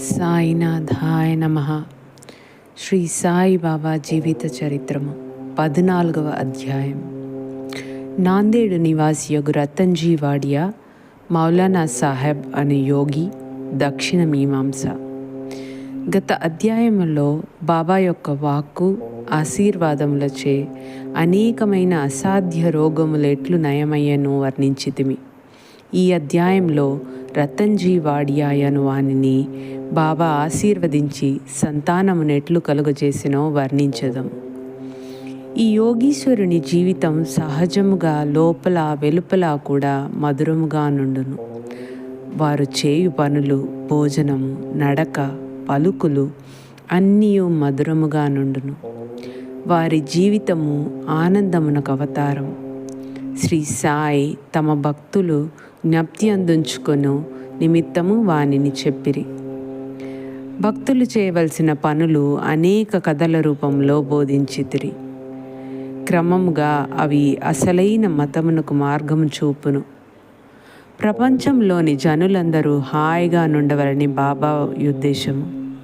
సాయినాథాయ నమ. శ్రీ సాయి బాబా జీవిత చరిత్రము పద్నాలుగవ అధ్యాయం. నాందేడు నివాసి యొగు రతన్జీ వాడియా మౌలానా సాహెబ్ అనే యోగి దక్షిణ మీమాంస. గత అధ్యాయంలో బాబా యొక్క వాక్కు ఆశీర్వాదములచే అనేకమైన అసాధ్య రోగములెట్లు నయమయ్యను వర్ణించితిమి. ఈ అధ్యాయంలో రతన్జీ వాడియాయను వానిని బాబా ఆశీర్వదించి సంతానమునెట్లు కలుగజేసినో వర్ణించదం. ఈ యోగీశ్వరుని జీవితం సహజముగా లోపల వెలుపల కూడా మధురముగా నుండును. వారు చేయు పనులు భోజనము నడక పలుకులు అన్నీ మధురముగా నుండును. వారి జీవితము ఆనందమునకు అవతారం. శ్రీ సాయి తమ భక్తులు జ్ఞప్తి అందించుకొను నిమిత్తము వానిని చెప్పిరి. భక్తులు చేయవలసిన పనులు అనేక కథల రూపంలో బోధించితిరి. క్రమముగా అవి అసలైన మతమునకు మార్గము చూపును. ప్రపంచంలోని జనులందరూ హాయిగా నుండవలని బాబా ఉద్దేశము.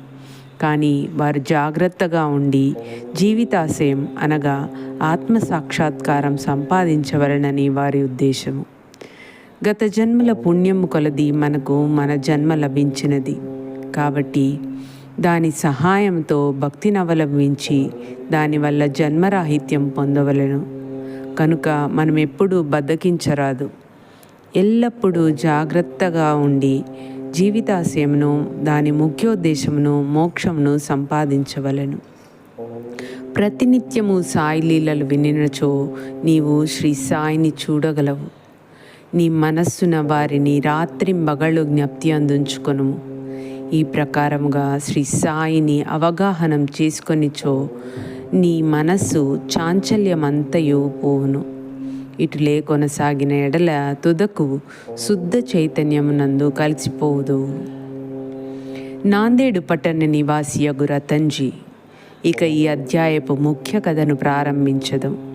కానీ వారు జాగ్రత్తగా ఉండి జీవితాశయం అనగా ఆత్మ సాక్షాత్కారం సంపాదించవలనని వారి ఉద్దేశము. గత జన్మల పుణ్యము కొలది మనకు మన జన్మ లభించినది. కాబట్టి దాని సహాయంతో భక్తిని అవలంబించి దానివల్ల జన్మరాహిత్యం పొందవలను. కనుక మనం ఎప్పుడూ బద్దకించరాదు. ఎల్లప్పుడూ జాగ్రత్తగా ఉండి జీవితాశయమును దాని ముఖ్యోద్దేశమును మోక్షమును సంపాదించవలను. ప్రతినిత్యము సాయి లీలలు వినినచో నీవు శ్రీ సాయిని చూడగలవు. నీ మనస్సున వారిని రాత్రింబగళ్ళు జ్ఞప్తి అందించుకొను ఈ ప్రకారముగా శ్రీ సాయిని అవగాహనం చేసుకొనిచో నీ మనస్సు చాంచల్యమంతయు పోవును. ఇటులే కొనసాగిన ఎడల తుదకు శుద్ధ చైతన్యమునందు కలిసిపోదు నాందేడు పట్టణ నివాసియగు రతన్జీ ఇక ఈ అధ్యాయపు ముఖ్య కథను ప్రారంభించదు.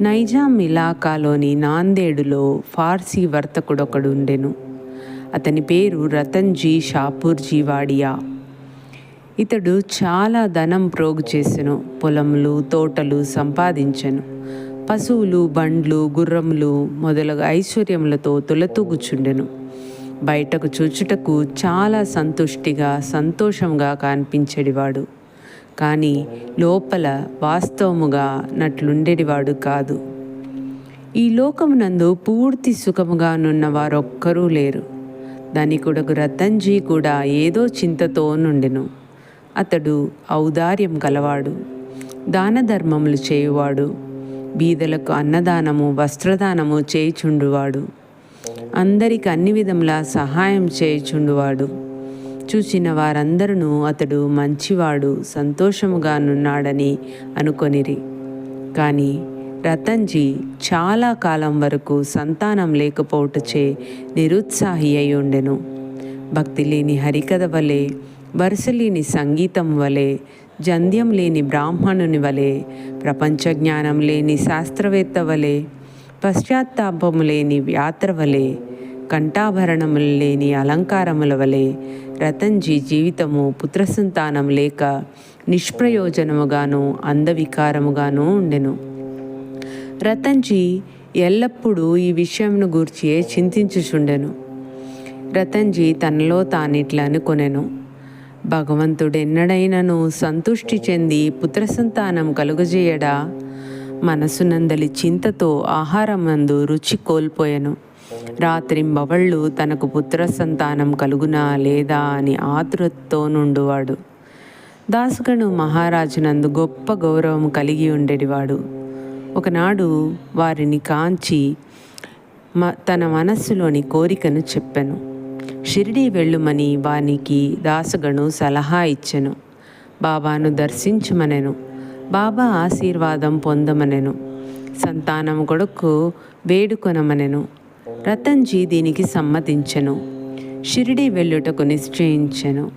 నైజాం ఇలాకాలోని నాందేడులో ఫార్సీ వర్తకుడొకడుండెను. అతని పేరు రతన్జీ షాపూర్జీ వాడియా ఇతడు చాలా ధనం ప్రోగు చేసెను పొలములు తోటలు సంపాదించెను. పశువులు బండ్లు గుర్రములు మొదలగు ఐశ్వర్యములతో తులతూగుచుండెను. బయటకు చూచుటకు చాలా సంతుష్టిగా సంతోషంగా కనిపించేడివాడు. కానీ లోపల వాస్తవముగా నట్లుండేటివాడు కాదు. ఈ లోకమునందు పూర్తి సుఖముగా నున్న వారొక్కరూ లేరు. ధనికుడకు రతన్జీ కూడా ఏదో చింతతో నుండెను. అతడు ఔదార్యం గలవాడు దాన ధర్మములు చేయువాడు బీదలకు అన్నదానము వస్త్రదానము చేయుచుండువాడు అందరికి అన్ని విధములా సహాయం చేయుచుండువాడు. చూచిన వారందరూ అతడు మంచివాడు సంతోషముగానున్నాడని అనుకొనిరి. కానీ రతన్జీ చాలా కాలం వరకు సంతానం లేకపోవటచే నిరుత్సాహి అయి ఉండెను భక్తి లేని హరికథ వలె వరుస లేని సంగీతం వలె జంధ్యం లేని బ్రాహ్మణుని వలె ప్రపంచ జ్ఞానం లేని శాస్త్రవేత్త వలె పశ్చాత్తాపము లేని యాత్ర వలె కంఠాభరణములు లేని అలంకారముల వలె రతన్జీ జీవితము పుత్రసంతానం లేక నిష్ప్రయోజనముగాను అందవికారముగాను ఉండెను. రతన్జీ ఎల్లప్పుడూ ఈ విషయంను గూర్చి చింతించుచుండెను. రతన్జీ తనలో తానిట్లా అనుకొనెను. భగవంతుడెన్నడైనను సంతుష్టి చెంది పుత్రసంతానం కలుగజేయడా మనసునందలి చింతతో ఆహారమందు రుచి కోల్పోయెను. రాత్రింబవళ్ళు తనకు పుత్ర సంతానం కలుగునా లేదా అని ఆతురతో నుండువాడు. దాసుగను మహారాజునందు గొప్ప గౌరవం కలిగి ఉండేటివాడు. ఒకనాడు వారిని కాంచి మ తన మనస్సులోని కోరికను చెప్పాను. షిరిడి వెళ్ళుమని వానికి దాసుగణు సలహా ఇచ్చెను. బాబాను దర్శించమనెను. బాబా ఆశీర్వాదం పొందమనెను. సంతానం కొడుకు వేడుకొనమనెను. రతన్జీ దీనికి సమ్మతించెను. షిరిడి వెళ్ళుటకు నిశ్చయించెను.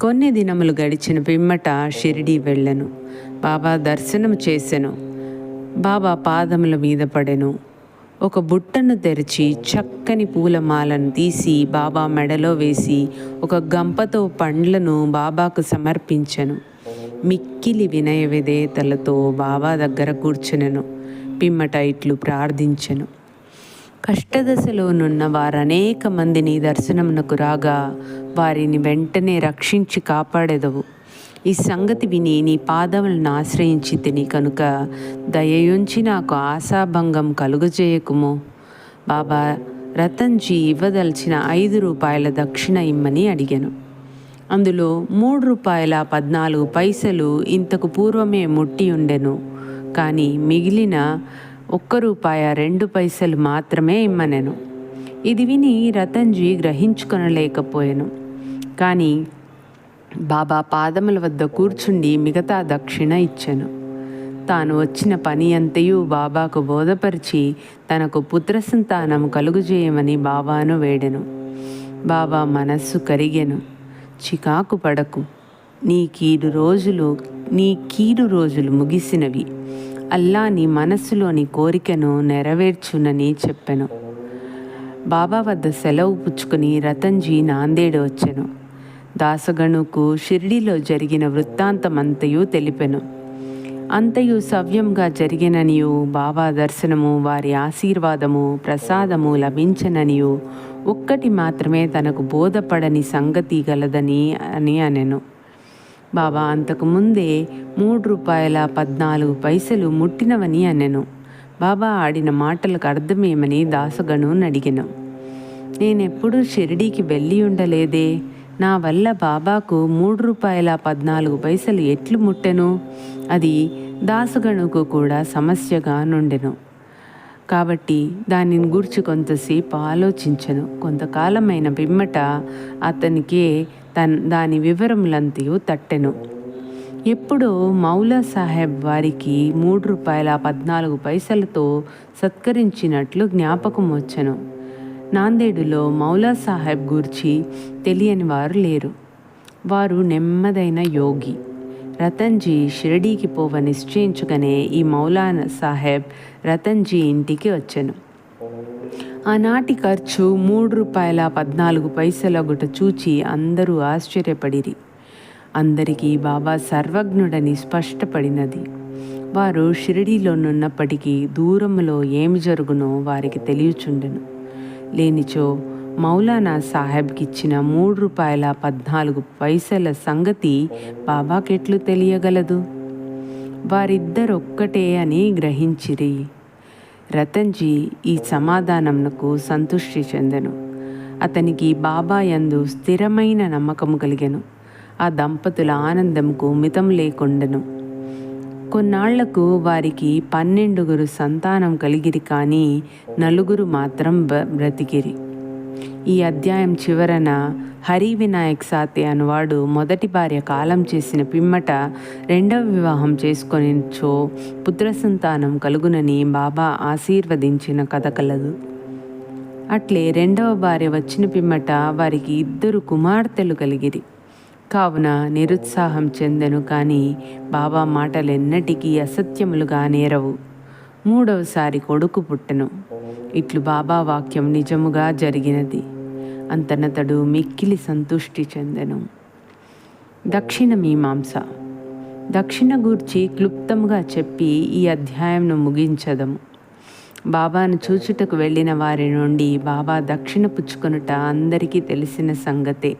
కొన్ని దినములు గడిచిన పిమ్మట షిరిడి వెళ్ళను. బాబా దర్శనం చేసెను. బాబా పాదముల మీద పడెను. ఒక బుట్టను తెరిచి చక్కని పూలమాలను తీసి బాబా మెడలో వేసి ఒక గంపతో పండ్లను బాబాకు సమర్పించెను. మిక్కిలి వినయ విధేయతలతో బాబా దగ్గర కూర్చునెను. పిమ్మట ఇట్లు ప్రార్థించెను. కష్టదశలోనున్న వారనేక మందిని దర్శనమునకు రాగా వారిని వెంటనే రక్షించి కాపాడెదవు. ఈ సంగతి విని నీ పాదములను ఆశ్రయించి తిని కనుక దయయుంచి నాకు ఆశాభంగం కలుగజేయకుము. బాబా రతన్జీ ఇవ్వదలిచిన ఐదు రూపాయల దక్షిణ ఇమ్మని అడిగాను. అందులో మూడు రూపాయల పద్నాలుగు పైసలు ఇంతకు పూర్వమే ముట్టి ఉండెను కానీ మిగిలిన ఒక్క రూపాయ రెండు పైసలు మాత్రమే ఇమ్మనెను. ఇది విని రతన్జీ గ్రహించుకొనలేకపోయాను. కానీ బాబా పాదముల వద్ద కూర్చుండి మిగతా దక్షిణ ఇచ్చెను. తాను వచ్చిన పని అంతయు బాబాకు బోధపరిచి తనకు పుత్ర సంతానం కలుగుజేయమని బాబాను వేడెను. బాబా మనస్సు కరిగెను. చికాకు పడకు. నీ కీడు రోజులు నీ కీడు రోజులు ముగిసినవి. అల్లా నీ మనస్సులోని కోరికను నెరవేర్చునని చెప్పెను. బాబా వద్ద సెలవు పుచ్చుకుని రతన్జీ నాందేడు వచ్చెను. దాసగణుకు షిర్డీలో జరిగిన వృత్తాంతమంతయు తెలిపెను. అంతయు సవ్యంగా జరిగిననియు బాబా దర్శనము వారి ఆశీర్వాదము ప్రసాదము లభించననియు ఒక్కటి మాత్రమే తనకు బోధపడని సంగతి గలదని అని అనెను. బాబా అంతకు ముందే మూడు రూపాయల పద్నాలుగు పైసలు ముట్టినవని అనెను. బాబా ఆడిన మాటలకు అర్థమేమని దాసగను అడిగెను నేనెప్పుడూ షిరిడీకి వెళ్ళి ఉండలేదే. నా వల్ల బాబాకు మూడు రూపాయల పద్నాలుగు పైసలు ఎట్లు ముట్టెను? అది దాసగణుకు కూడా సమస్యగా నుండెను. కాబట్టి దానిని గురించి కొంతసేపు ఆలోచించను. కొంతకాలమైన పిమ్మట అతనికే తన్ దాని వివరములంతయు తట్టెను. ఎప్పుడో మౌలా సాహెబ్ వారికి మూడు రూపాయల పద్నాలుగు పైసలతో సత్కరించినట్లు జ్ఞాపకం వచ్చను. నాందేడులో మౌలా సాహెబ్ గూర్చి తెలియని వారు లేరు. వారు నెమ్మదైన యోగి. రతన్జీ షిరిడీకి పోవ నిశ్చయించుకనే ఈ మౌలానా సాహెబ్ రతన్జీ ఇంటికి వచ్చెను. ఆనాటి ఖర్చు మూడు రూపాయల పద్నాలుగు పైసలగుట చూచి అందరూ ఆశ్చర్యపడిరి. అందరికీ బాబా సర్వజ్ఞుడని స్పష్టపడినది. వారు షిరిడీలోనున్నప్పటికీ దూరంలో ఏమి జరుగునో వారికి తెలియచుండెను. లేనిచో మౌలానా సాహెబ్కిచ్చిన మూడు రూపాయల పద్నాలుగు పైసల సంగతి బాబాకెట్లు తెలియగలదు? వారిద్దరొక్కటే అని గ్రహించిరి. రతన్జీ ఈ సమాధానంకు సంతృష్టి చెందెను. అతనికి బాబా యందు స్థిరమైన నమ్మకము కలిగెను. ఆ దంపతుల ఆనందంకు మితం లేకుండెను. కొన్నాళ్ళకు వారికి పన్నెండుగురు సంతానం కలిగిరి కానీ నలుగురు మాత్రం బ్రతికిరి. ఈ అధ్యాయం చివరన హరి వినాయక్ సాతే అనువాడు మొదటి భార్య కాలం చేసిన పిమ్మట రెండవ వివాహం చేసుకొనిచో పుత్ర సంతానం కలుగునని బాబా ఆశీర్వదించిన కథ కలదు. అట్లే రెండవ భార్య వచ్చిన పిమ్మట వారికి ఇద్దరు కుమార్తెలు కలిగిరి. కావున నిరుత్సాహం చెందెను కానీ బాబా మాటలెన్నటికీ అసత్యములుగా నేరవు. మూడవసారి కొడుకు పుట్టెను. ఇట్లు బాబా వాక్యం నిజముగా జరిగినది. అంతనతడు మిక్కిలి సంతుష్టి చెందెను దక్షిణ మీమాంస దక్షిణ గూర్చి క్లుప్తంగా చెప్పి ఈ అధ్యాయంను ముగించదము బాబాను చూచుటకు వెళ్ళిన వారి నుండి బాబా దక్షిణ పుచ్చుకొనుట అందరికీ తెలిసిన సంగతే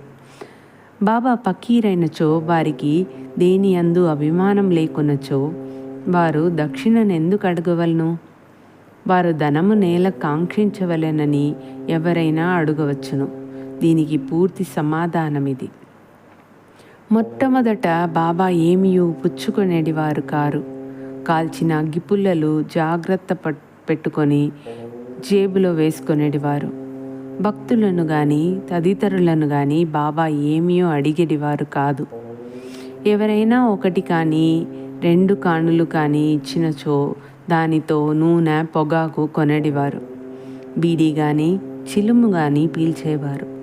బాబా పకీరైనచో వారికి దేని అందు అభిమానం లేకున్నచో వారు దక్షిణను ఎందుకు అడగవలను వారు ధనము నేల కాంక్షించవలెనని ఎవరైనా అడగవచ్చును. దీనికి పూర్తి సమాధానం ఇది మొట్టమొదట బాబా ఏమియూ పుచ్చుకొనేటివారు కారు. కాల్చిన అగ్గిపుల్లలు జాగ్రత్త పెట్టుకొని జేబులో వేసుకునేటివారు భక్తులను కానీ తదితరులను కానీ బాబా ఏమియో అడిగేటివారు కాదు. ఎవరైనా ఒకటి కానీ రెండు కానులు కానీ ఇచ్చినచో దానితో నూనె పొగాకు కొనడివారు. బీడీ కానీ చిలుము కానీ పీల్చేవారు.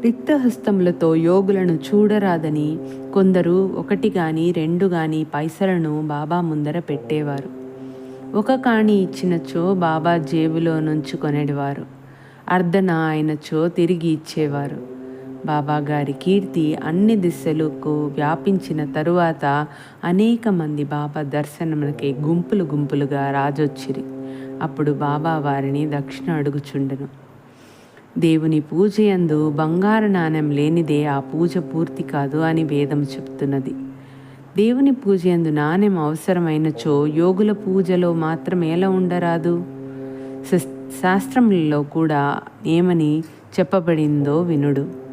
రిక్తహస్తములతో యోగులను చూడరాదని కొందరు ఒకటి గాని రెండు గాని పైసలను బాబా ముందర పెట్టేవారు. ఒక కాణి ఇచ్చినచో బాబా జేబులో నుంచుకొనేవారు అర్ధన అయినచో తిరిగి ఇచ్చేవారు. బాబా గారి కీర్తి అన్ని దిశలకు వ్యాపించిన తరువాత అనేక మంది బాబా దర్శనములకి గుంపులు గుంపులుగా రాజొచ్చిరి. అప్పుడు బాబా వారిని దక్షిణ అడుగుచుండెను. దేవుని పూజ యందు బంగారు నాణ్యం లేనిదే ఆ పూజ పూర్తి కాదు అని వేదం చెప్తున్నది. దేవుని పూజ యందు నాణ్యం అవసరమైనచో యోగుల పూజలో మాత్రం ఎలా ఉండరాదు? శాస్త్రములలో కూడా ఏమని చెప్పబడిందో వినుడు.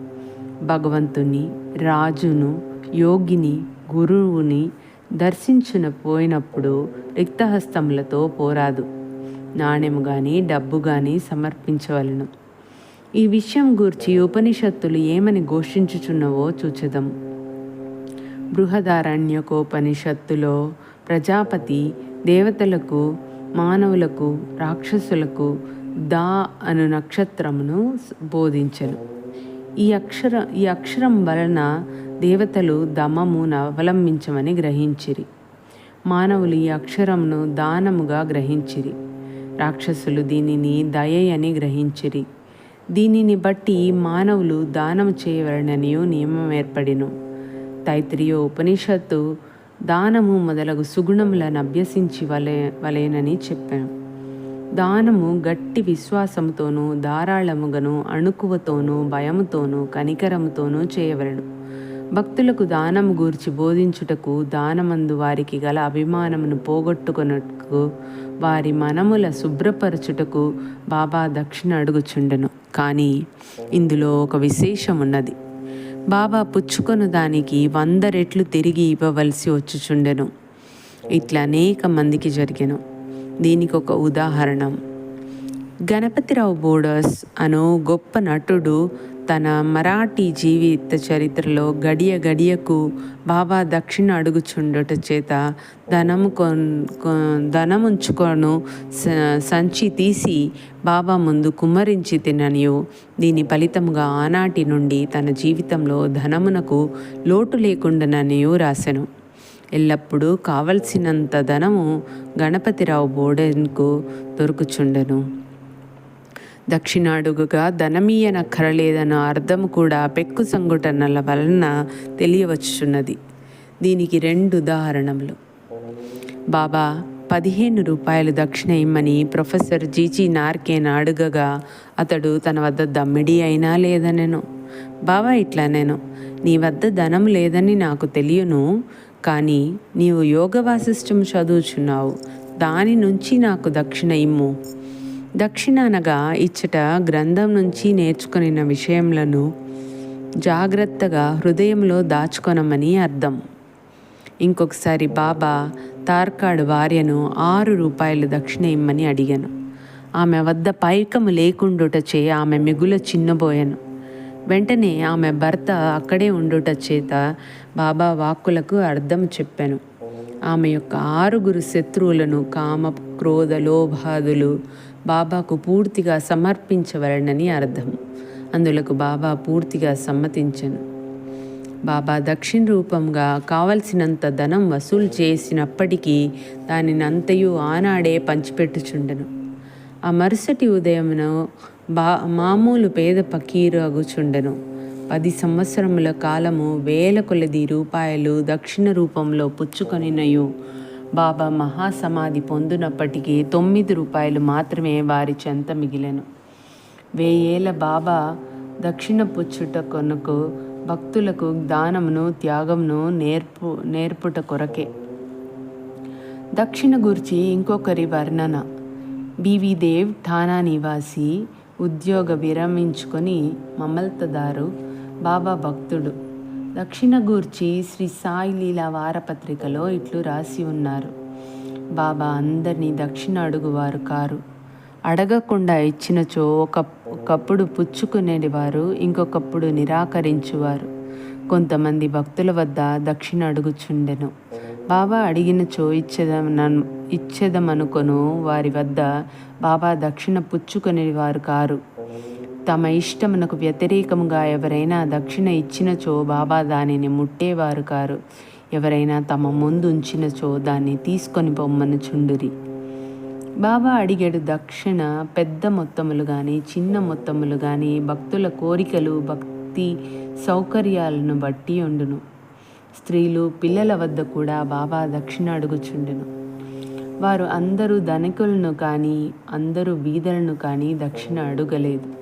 భగవంతుని రాజును యోగిని గురువుని దర్శించున పోయినప్పుడు రిక్తహస్తములతో పోరాదు. నాణ్యము కానీ డబ్బు కానీ సమర్పించవలను. ఈ విషయం గూర్చి ఉపనిషత్తులు ఏమని ఘోషించుచున్నవో చూచెదం. బృహదారణ్యకోపనిషత్తులో ప్రజాపతి దేవతలకు మానవులకు రాక్షసులకు దా అను నక్షత్రమును బోధించను. ఈ అక్షర ఈ అక్షరం వలన దేవతలు దమమును అవలంబించమని గ్రహించిరి. మానవులు ఈ అక్షరమును దానముగా గ్రహించిరి. రాక్షసులు దీనిని దయ అని గ్రహించిరి. దీనిని బట్టి మానవులు దానం చేయవలననియు నియమం ఏర్పడిను. తైత్రియో ఉపనిషత్తు దానము మొదలగు సుగుణములను అభ్యసించి వలే వలేనని చెప్పాను దానము గట్టి విశ్వాసముతోనూ ధారాళముగను అణుకువతోనూ భయముతోనూ కనికరముతోనూ చేయవలను. భక్తులకు దానము గూర్చి బోధించుటకు దానమందు వారికి గల అభిమానమును పోగొట్టుకొనటకు వారి మనముల శుభ్రపరచుటకు బాబా దక్షిణ అడుగుచుండెను. కానీ ఇందులో ఒక విశేషం ఉన్నది బాబా పుచ్చుకొను దానికి వంద రెట్లు తిరిగి ఇవ్వవలసి వచ్చుచుండెను. ఇట్లా అనేక మందికి జరిగెను. దీనికి ఒక ఉదాహరణం. గణపతిరావు బోడస్ అను గొప్ప నటుడు తన మరాఠీ జీవిత చరిత్రలో గడియ గడియకు బాబా దక్షిణ అడుగుచుండుట చేత ధనము కొన్ ధనముంచుకొను స- సంచి తీసి బాబా ముందు కుమ్మరించి తిననియు. దీని ఫలితముగా ఆనాటి నుండి తన జీవితంలో ధనమునకు లోటు లేకుండాననియు రాసెను. ఎల్లప్పుడూ కావలసినంత ధనము గణపతిరావు బోడెన్కు దొరుకుచుండెను. దక్షిణాడుగుగా ధనమీయనక్కరలేదన్న అర్థం కూడా పెక్కు సంఘటనల వలన తెలియవచ్చున్నది దీనికి రెండు ఉదాహరణలు బాబా పదిహేను రూపాయలు దక్షిణ ఇమ్మని ప్రొఫెసర్ జీజీ నార్కేన్ అడుగగా అతడు తన వద్ద దమ్మిడి అయినా లేదనెను. బాబా ఇట్లా నేను నీ వద్ద ధనం లేదని నాకు తెలియను. కానీ నీవు యోగ వాసిష్టం చదువుచున్నావు. దాని నుంచి నాకు దక్షిణ ఇమ్ము. దక్షిణ అనగా ఇచ్చట గ్రంథం నుంచి నేర్చుకున్న విషయములను జాగ్రత్తగా హృదయంలో దాచుకొనమని అర్థం. ఇంకొకసారి బాబా తార్కాడు భార్యను ఆరు రూపాయలు దక్షిణ ఇమ్మని అడిగాను. ఆమె వద్ద పైకము లేకుండుటచే ఆమె మిగుల చిన్నబోయాను. వెంటనే ఆమె భర్త అక్కడే ఉండుట చేత బాబా వాక్కులకు అర్థం చెప్పాను. ఆమె యొక్క ఆరుగురు శత్రువులను కామ క్రోధ లోభాదులు బాబాకు పూర్తిగా సమర్పించవలనని అర్థం అందులకు బాబా పూర్తిగా సమ్మతించను. బాబా దక్షిణ రూపంగా కావలసినంత ధనం వసూలు చేసినప్పటికీ దానిని అంతయు ఆనాడే పంచిపెట్టుచుండెను. ఆ మరుసటి ఉదయమును బా మామూలు పేద పకీరు అగుచుండెను. పది సంవత్సరముల కాలము వేల కొలది రూపాయలు దక్షిణ రూపంలో పుచ్చుకొనినయు. బాబా మహాసమాధి పొందినప్పటికీ తొమ్మిది రూపాయలు మాత్రమే వారి చెంత మిగిలెను. వేయేల బాబా దక్షిణ పుచ్చుట కొనుకు భక్తులకు దానమును త్యాగమును నేర్పు నేర్పుట కొరకే. దక్షిణ గురించి ఇంకొకరి వర్ణన. బివి దేవ్ ఠానా నివాసి ఉద్యోగ విరమించుకొని మమల్తదారు బాబా భక్తుడు. దక్షిణ గూర్చి శ్రీ సాయి లీలా వారపత్రికలో ఇట్లు రాసి ఉన్నారు. బాబా అందరినీ దక్షిణ అడుగువారు కారు. అడగకుండా ఇచ్చినచో ఒక ఒకప్పుడు పుచ్చుకునేవారు ఇంకొకప్పుడు నిరాకరించువారు. కొంతమంది భక్తుల వద్ద దక్షిణ అడుగుచుండెను. బాబా అడిగినచో ఇచ్చేదమను ఇచ్చేదమనుకొను వారి వద్ద బాబా దక్షిణ పుచ్చుకునేవారు కారు. తమ ఇష్టమునకు వ్యతిరేకముగా ఎవరైనా దక్షిణ ఇచ్చినచో బాబా దానిని ముట్టేవారు కారు. ఎవరైనా తమ ముందు ఉంచినచో దాన్ని తీసుకొని పొమ్మను చుండురి. బాబా అడిగాడు దక్షిణ పెద్ద మొత్తములు కానీ చిన్న మొత్తములు కానీ భక్తుల కోరికలు భక్తి సౌకర్యాలను బట్టి ఉండును. స్త్రీలు పిల్లల వద్ద కూడా బాబా దక్షిణ అడుగుచుండెను. వారు అందరూ ధనికులను కానీ అందరూ బీదలను కానీ దక్షిణ అడుగలేదు.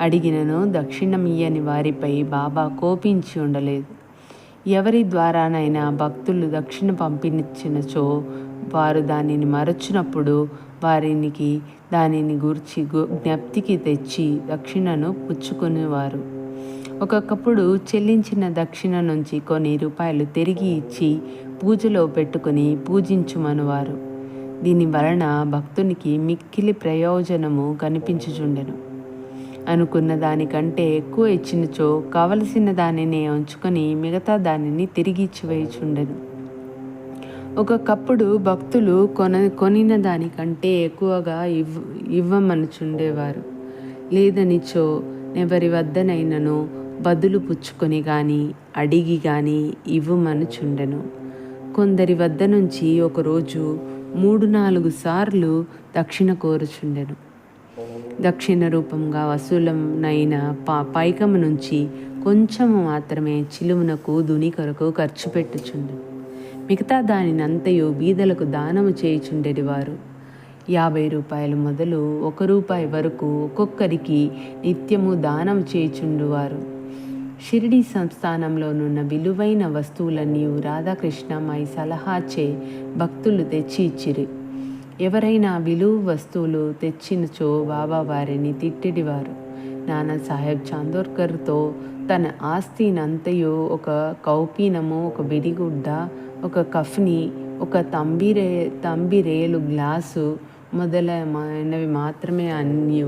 అడిగినను దక్షిణమియ్యని వారిపై బాబా కోపించి ఉండలేదు. ఎవరి ద్వారానైనా భక్తులు దక్షిణ పంపించినచో వారు దానిని మరచినప్పుడు వారికి దానిని గూర్చి గు- జ్ఞప్తికి తెచ్చి దక్షిణను పుచ్చుకునేవారు. ఒక్కొక్కప్పుడు చెల్లించిన దక్షిణ నుంచి కొన్ని రూపాయలు తిరిగి ఇచ్చి పూజలో పెట్టుకుని పూజించుమనువారు దీని వలన భక్తునికి మిక్కిలి ప్రయోజనము కనిపించుచుండెను. అనుకున్న దానికంటే ఎక్కువ ఇచ్చినచో కావలసిన దానినే ఉంచుకొని మిగతా దానిని తిరిగి ఇచ్చివేయుచుండెను. ఒకప్పుడు భక్తులు కొన కొనిన దానికంటే ఎక్కువగా ఇవ్ ఇవ్వమనుచుండేవారు. లేదనిచో ఎవరి వద్దనైనను బదులు పుచ్చుకొని కానీ అడిగి కానీ ఇవ్వమనుచుండెను. కొందరి వద్ద నుంచి ఒకరోజు మూడు నాలుగు సార్లు దక్షిణ కోరుచుండెను. దక్షిణ రూపంగా వసూలమైన పా పైకము నుంచి కొంచెము మాత్రమే చిలుమునకు దుని కొరకు ఖర్చు పెట్టుచుండెను. మిగతా దానినంతయు బీదలకు దానము చేయుచుండెడి వారు. యాభై రూపాయలు మొదలు ఒక రూపాయి వరకు ఒక్కొక్కరికి నిత్యము దానం చేయుచుండువారు షిరిడి సంస్థానంలోనున్న విలువైన వస్తువులన్నీ రాధాకృష్ణమ్మాయి సలహాచే భక్తులు తెచ్చి ఇచ్చిరి. ఎవరైనా విలువ వస్తువులు తెచ్చినచో బాబా వారిని తిట్టిడివారు. నానా సాహెబ్ చాందోర్కర్తో తన ఆస్తినంతయు ఒక కౌపీనము ఒక బిడిగుడ్డ ఒక కఫ్ని ఒక తంబిరే తంబిరేలు గ్లాసు మొదలైనవి మాత్రమే అన్నీ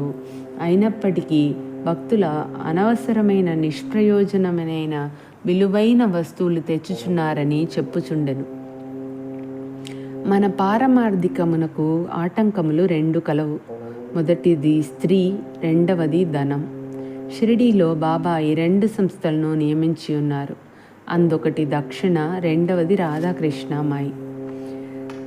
అయినప్పటికీ భక్తుల అనవసరమైన నిష్ప్రయోజనమైన విలువైన వస్తువులు తెచ్చుచున్నారని చెప్పుచుండెను. మన పారమార్థికమునకు ఆటంకములు రెండు కలవు. మొదటిది స్త్రీ రెండవది ధనం. షిరిడీలో బాబా ఈ రెండు సంస్థలను నియమించి ఉన్నారు. అందొకటి దక్షిణ రెండవది రాధాకృష్ణమాయి.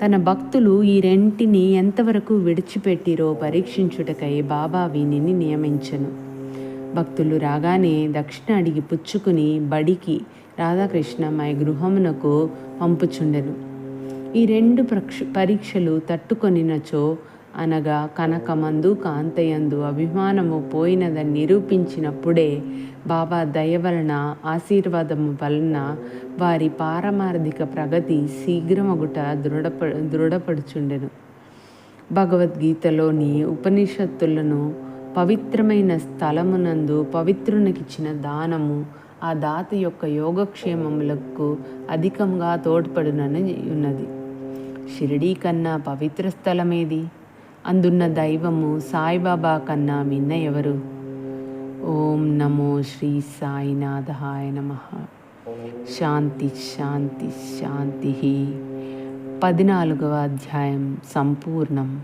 తన భక్తులు ఈ రెంటిని ఎంతవరకు విడిచిపెట్టిరో పరీక్షించుటకై బాబా వీనిని నియమించను. భక్తులు రాగానే దక్షిణ అడిగి పుచ్చుకుని బడికి రాధాకృష్ణమాయి గృహమునకు పంపుచుండెను. ఈ రెండు ప్రక్ష పరీక్షలు తట్టుకొనినచో అనగా కనకమందు కాంతయందు అభిమానము పోయినదని నిరూపించినప్పుడే బాబా దయ వలన ఆశీర్వాదము వలన వారి పారమార్థిక ప్రగతి శీఘ్రమగుట దృఢప దృఢపడుచుండెను. భగవద్గీతలోని ఉపనిషత్తులను పవిత్రమైన స్థలమునందు పవిత్రునికిచ్చిన దానము ఆ దాత యొక్క యోగక్షేమములకు అధికంగా తోడ్పడునని ఉన్నది. షిరిడీ కన్నా పవిత్ర స్థలమేది? అందున్న దైవము సాయిబాబా కన్నా మిన్న ఎవరు? ఓం నమో శ్రీ సాయినాథాయ నమ. శాంతి శాంతి శాంతి. పద్నాలుగవ అధ్యాయం సంపూర్ణం.